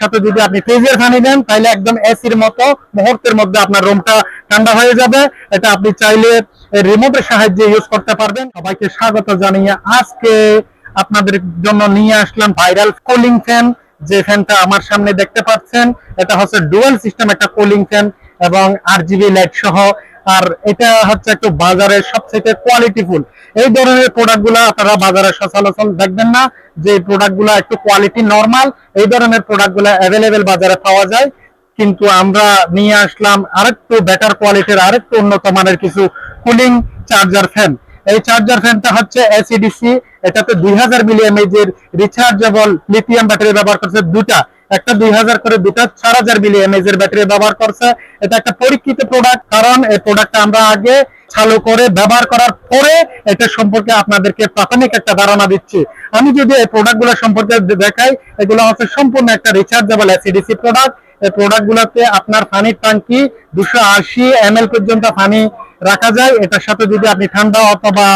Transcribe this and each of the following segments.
সাথে যদি আপনি ফ্রিজের পানি দেন তাহলে একদম এসির মতো মুহূর্তের মধ্যে আপনার রুমটা ঠান্ডা হয়ে যাবে। এটা আপনি চাইলে রিমোটের সাহায্যে ইউজ করতে পারবেন। সবাইকে স্বাগত জানিয়ে আজকে আপনাদের জন্য নিয়ে আসলাম ভাইরাল কুলিং ফ্যান যে ফ্যানটা আমার সামনে দেখতে পাচ্ছেন, এটা হচ্ছে ডুয়াল সিস্টেম একটা কুলিং ফ্যান এবং আর জিবি লাইট সহ আর এটা হচ্ছে একটু বাজারের সবথেকে কোয়ালিটিফুল এই ধরনের প্রোডাক্টগুলা আপনারা বাজারে সচরাচর দেখবেন না, যে প্রোডাক্টগুলা একটু কোয়ালিটি নর্মাল এই ধরনের প্রোডাক্টগুলা অ্যাভেলেবেল বাজারে পাওয়া যায়। কিন্তু আমরা নিয়ে আসলাম আরেকটু বেটার কোয়ালিটির আরেকটু উন্নত মানের কিছু কুলিং চার্জার ফ্যান এই চার্জার ফ্যানটা হচ্ছে এসিডিসি এটাতে দুই হাজার মিলি এমএজ এর রিচার্জেবল লিথিয়াম ব্যাটারি ব্যবহার করছে দুটা একটা দুই হাজার করে দুটা চার হাজার মিলি এর ব্যাটারি ব্যবহার করছে, এটা একটা পরীক্ষিত প্রোডাক্ট কারণ এই প্রোডাক্টটা আমরা আগে চালু করে ব্যবহার করার পরে এটা সম্পর্কে আপনাদেরকে প্রাথমিক একটা ধারণা দিচ্ছি। আমি যদি এই প্রোডাক্টগুলো সম্পর্কে দেখাই, এগুলো হচ্ছে সম্পূর্ণ একটা রিচার্জেবল এসিডিসি প্রোডাক্ট এই প্রোডাক্ট গুলোতে আপনার পানির ট্যাঙ্কি দুশো আশি এম পর্যন্ত পানি রাখা যায়। এটার সাথে যদি আপনি ঠান্ডা অথবা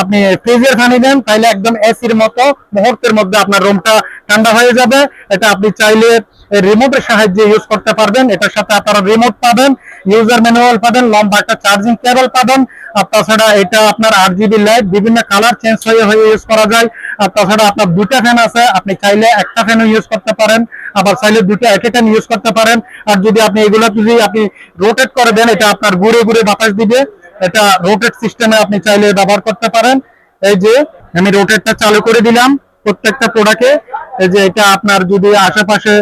আপনি ফ্রিজের পানি দেন তাহলে একদম এসির মতো মুহূর্তের মধ্যে আপনার রুমটা ঠান্ডা হয়ে যাবে। এটা আপনি চাইলে রিমোটের সাহায্যে ইউজ করতে পারবেন। এটার সাথে আপনারা রিমোট পাবেন ইউজার ম্যানুয়াল পাবেন, লম্বা একটা চার্জিং কেবল পাবেন। আর তাছাড়া এটা আপনার আট জিবি লাইট বিভিন্ন কালার চেঞ্জ হয়ে হয়ে ইউজ করা যায়। আর তাছাড়া আপনার দুটা ফ্যান আছে, আপনি চাইলে একটা ফ্যানও ইউজ করতে পারেন। আবার চাইলে দুটো এক টাইম ইউজ করতে পারেন। আর যদি আপনি এগুলো যদি আপনি রোটেট করে দেন, এটা আপনার ঘুরে ঘুরে বাতাস দিবে। এটা রোটেট সিস্টেমে আপনি চাইলে ব্যবহার করতে পারেন। এই যে আমি রোটেটটা চালু করে দিলাম প্রত্যেকটা প্রোডাক্টে এই যে এটা আপনার যদি আশেপাশে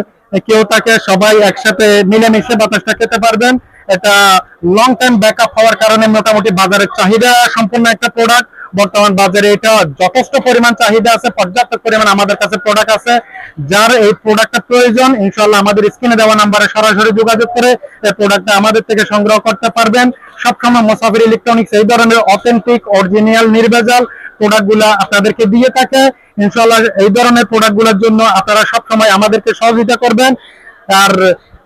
কেউ থাকে, সবাই একসাথে মিলেমিশে বাতাসটা খেতে পারবেন। এটা লং টাইম ব্যাকআপ হওয়ার কারণে মোটামুটি বাজারের চাহিদা সম্পূর্ণ একটা প্রোডাক্ট বর্তমান বাজারে এটা যথেষ্ট পরিমাণ চাহিদা আছে, পর্যাপ্ত পরিমাণ আমাদের কাছে প্রোডাক্ট আছে। যার এই প্রোডাক্টটা প্রয়োজন ইনশাল্লাহ আমাদের স্ক্রিনে দেওয়া নাম্বারে সরাসরি যোগাযোগ করে এই প্রোডাক্টটা আমাদের থেকে সংগ্রহ করতে পারবেন। সবসময় মোসাফির ইলেকট্রনিক্স এই ধরনের অথেন্টিক অরিজিনাল নির্ভেজাল প্রোডাক্টগুলা আপনাদেরকে দিয়ে থাকে। ইনশাল্লাহ এই ধরনের প্রোডাক্টগুলোর জন্য আপনারা সবসময় আমাদেরকে সহযোগিতা করবেন। আর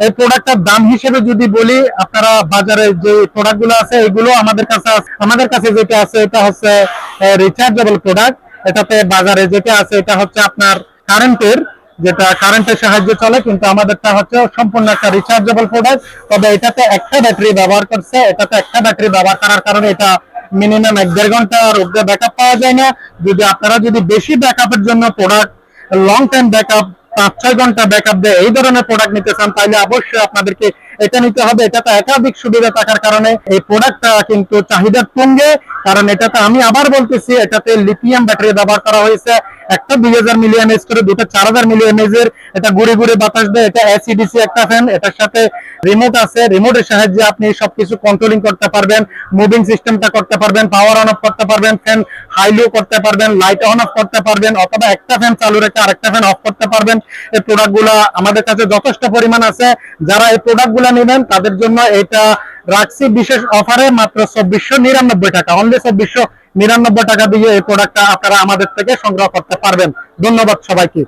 এই প্রোডাক্টটার দাম হিসেবে যদি বলি, আপনারা বাজারে যে প্রোডাক্টগুলো আছে, এগুলো আমাদের কাছে আমাদের কাছে যেটা আছে, এটা হচ্ছে রিচার্জেবল প্রোডাক্ট এটাতে বাজারে যেটা আছে, এটা হচ্ছে আপনার কারেন্টের যেটা কারেন্টের সাহায্যে চলে, কিন্তু আমাদেরটা হচ্ছে সম্পূর্ণ একটা রিচার্জেবল প্রোডাক্ট তবে এটাতে একটা ব্যাটারি ব্যবহার করছে, এটাতে একটা ব্যাটারি ব্যবহার করার কারণে এটা মিনিমাম এক দেড় ঘণ্টার রোদে ব্যাকআপ পাওয়া যায় না। যদি আপনারা যদি বেশি ব্যাকআপের জন্য প্রোডাক্ট লং টাইম ব্যাকআপ পাঁচ, ছয় ঘণ্টা ব্যাকআপ দেয় এই ধরনের প্রোডাক্ট নিতে চান, তাহলে অবশ্যই আপনাদেরকে এটা নিতে হবে। এটা তো একাধিক সুবিধা থাকার কারণে এই প্রোডাক্টটা কিন্তু চাহিদার তুঙ্গে। কারণ এটাতে আমি আবার বলতেছি, এটাতে লিথিয়াম ব্যাটারি ব্যবহার করা হয়েছে। একটা দুই হাজার মিলি এমএজ করে, দুটো চার হাজার মিলি এমএজ এর এটা ঘুরে ঘুরে বাতাস দেয়, এটা এসিডিসি একটা ফ্যান এটার সাথে রিমোট আছে রিমোটের সাহায্যে আপনি সবকিছু কন্ট্রোলিং করতে পারবেন মুভিং সিস্টেমটা করতে পারবেন পাওয়ার অন অফ করতে পারবেন ফ্যান হাই লো করতে পারবেন লাইট অন অফ করতে পারবেন, অথবা একটা ফ্যান চালু রেখে আরেকটা ফ্যান অফ করতে পারবেন। এই প্রোডাক্টগুলা আমাদের কাছে যথেষ্ট পরিমাণ আছে। যারা এই প্রোডাক্টগুলা নেবেন, তাদের জন্য এটা রাখছি বিশেষ অফারে মাত্র চব্বিশশো নিরানব্বই টাকা। অনলি চব্বিশশো নিরানব্বই টাকা দিয়ে এই প্রোডাক্টটা আপনারা আমাদের থেকে সংগ্রহ করতে পারবেন। ধন্যবাদ সবাইকে।